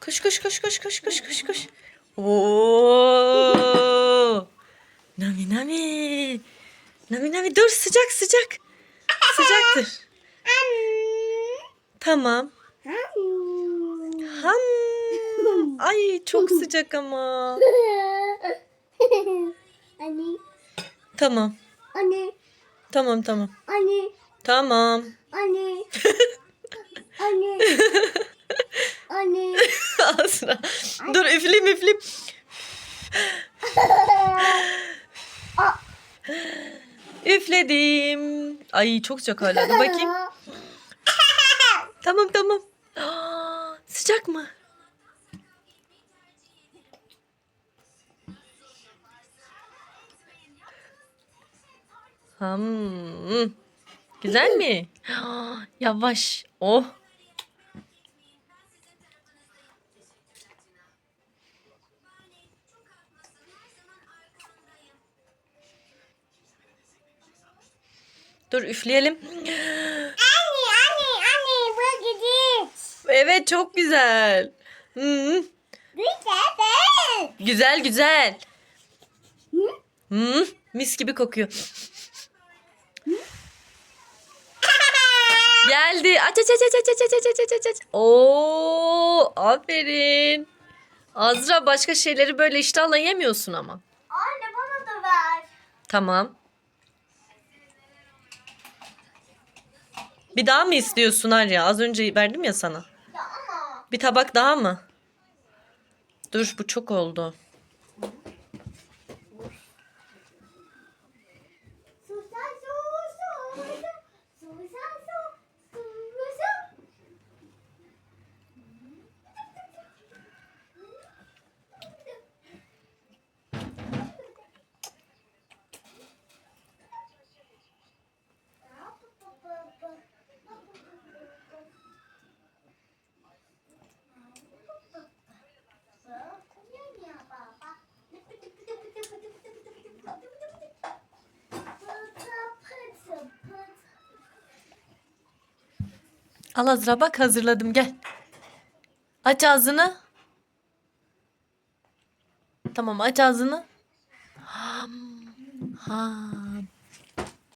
Koş koş koş koş koş koş koş koş. Oo! Nami nami. Nami nami dur sıcak sıcak. Sıcaktır. Tamam. Ham. Ay çok sıcak ama. Anne, Tamam. anne, Tamam tamam. anne, Tamam. anne, anne, anne. Azra. Dur üfleyeyim üfleyeyim. Üfledim. Ay çok sıcak hala. Dur bakayım. Tamam tamam. Aa, sıcak mı? Hmm. Güzel mi? Yavaş. Oh. Dur üfleyelim. Anne, anne, anne, bu gidip. Evet çok güzel. Hmm. Güzel. Güzel güzel. Hmm, mis gibi kokuyor. Geldi. Aç aç aç aç aç aç aç aç aç aç. Oo, aferin. Azra başka şeyleri böyle iştahla yemiyorsun ama. Anne bana da ver. Tamam. Bir daha mı istiyorsun Arya? Az önce verdim ya sana. Bir tabak daha mı? Dur bu çok oldu. Al Azra bak hazırladım gel. Aç ağzını. Tamam aç ağzını. Ham. Ha.